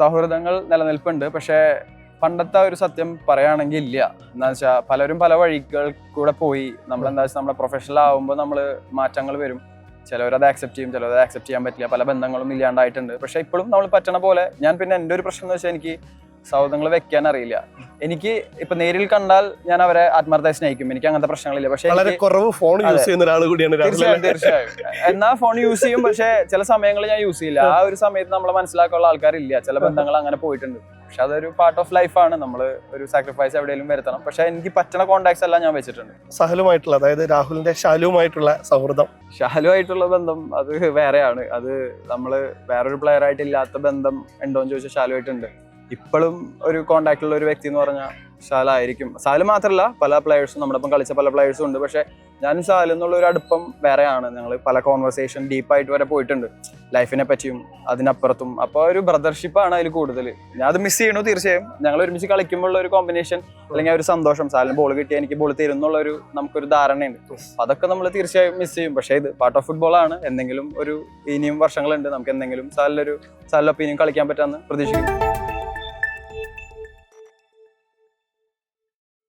സൗഹൃദങ്ങൾ നിലനിൽപ്പുണ്ട്. പക്ഷേ പണ്ടത്തെ ഒരു സത്യം പറയുകയാണെങ്കിൽ ഇല്ല. എന്താ വെച്ചാൽ പലരും പല വഴികൾ കൂടെ പോയി. നമ്മൾ എന്താ വെച്ചാൽ നമ്മുടെ പ്രൊഫഷണൽ ആകുമ്പോൾ നമ്മൾ മാറ്റങ്ങൾ വരും. ചിലവരത് ആക്സെപ്റ്റ് ചെയ്യും ചിലവരത് ആക്സെപ്റ്റ് ചെയ്യാൻ പറ്റില്ല. പല ബന്ധങ്ങളും ഇല്ലാണ്ടായിട്ടുണ്ട്. പക്ഷേ ഇപ്പോഴും നമ്മൾ പറ്റണ പോലെ ഞാൻ പിന്നെ എന്റെ ഒരു പ്രശ്നം എന്ന് വെച്ചാൽ എനിക്ക് സൗഹൃദങ്ങൾ വെക്കാൻ അറിയില്ല. എനിക്ക് ഇപ്പൊ നേരിൽ കണ്ടാൽ ഞാൻ അവരെ ആത്മാർത്ഥമായി സ്നേഹിക്കും. എനിക്ക് അങ്ങനത്തെ പ്രശ്നങ്ങളില്ല. പക്ഷേ വളരെ കുറവ് ഫോൺ യൂസ് ചെയ്യുന്ന ഒരാൾ കൂടിയാണ് തീർച്ചയായും തീർച്ചയായും. എന്നാ ഫോൺ യൂസ് ചെയ്യും പക്ഷേ ചില സമയങ്ങളിൽ ഞാൻ യൂസ് ചെയ്യില്ല. ആ ഒരു സമയത്ത് നമ്മളെ മനസ്സിലാക്കാനുള്ള ആൾക്കാരില്ല. ചില ബന്ധങ്ങൾ അങ്ങനെ പോയിട്ടുണ്ട്. പക്ഷെ അതൊരു പാർട്ട് ഓഫ് ലൈഫാണ് നമ്മൾ ഒരു സാക്രിഫൈസ് എവിടെയെങ്കിലും വരുത്തണം. പക്ഷെ എനിക്ക് പറ്റണ കോണ്ടാക്ട്സ് എല്ലാം ഞാൻ വെച്ചിട്ടുണ്ട്. സഹലുമായിട്ടുള്ള അതായത് രാഹുലിന്റെ ഷാലുമായിട്ടുള്ള സൗഹൃദം. ഷാലു ആയിട്ടുള്ള ബന്ധം അത് വേറെയാണ്. അത് നമ്മൾ വേറൊരു പ്ലെയർ ആയിട്ട് ഇല്ലാത്ത ബന്ധം ഉണ്ടോ എന്ന് ചോദിച്ചാൽ ഷാലു ആയിട്ടുണ്ട് ഇപ്പോഴും ഒരു കോണ്ടാക്റ്റുള്ള ഒരു വ്യക്തി എന്ന് പറഞ്ഞാൽ ഷാലായിരിക്കും സാൽ മാത്രമല്ല പല പ്ലെയേഴ്സും നമ്മുടെ ഒപ്പം കളിച്ച പല പ്ലെയേഴ്സും ഉണ്ട്. പക്ഷെ ഞാനും ഷാലും എന്നുള്ള ഒരു അടുപ്പം വേറെയാണ്. ഞങ്ങൾ പല കോൺവെർസേഷൻ ഡീപ്പായിട്ട് വരെ പോയിട്ടുണ്ട്. ലൈഫിനെ പറ്റിയും അതിനപ്പുറത്തും. അപ്പോൾ ഒരു ബ്രദർഷിപ്പാണ് അതിൽ കൂടുതൽ ഞാൻ അത് മിസ് ചെയ്യണു തീർച്ചയായും. ഞങ്ങൾ ഒരുമിച്ച് കളിക്കുമ്പോൾ ഒരു കോമ്പിനേഷൻ അല്ലെങ്കിൽ ഒരു സന്തോഷം. സാലിന് ബോൾ കിട്ടിയാൽ എനിക്ക് ബോൾ തരുന്നുള്ള ഒരു നമുക്കൊരു ധാരണയുണ്ട്. അതൊക്കെ നമ്മൾ തീർച്ചയായും മിസ് ചെയ്യും. പക്ഷേ ഇത് പാർട്ട് ഓഫ് ഫുട്ബോൾ ആണ്. എന്തെങ്കിലും ഒരു ഇനിയും വർഷങ്ങളുണ്ട്. നമുക്ക് എന്തെങ്കിലും സാലിലൊരു സാലിലൊപ്പം ഇനിയും കളിക്കാൻ പറ്റാമെന്ന് പ്രതീക്ഷിക്കുന്നു.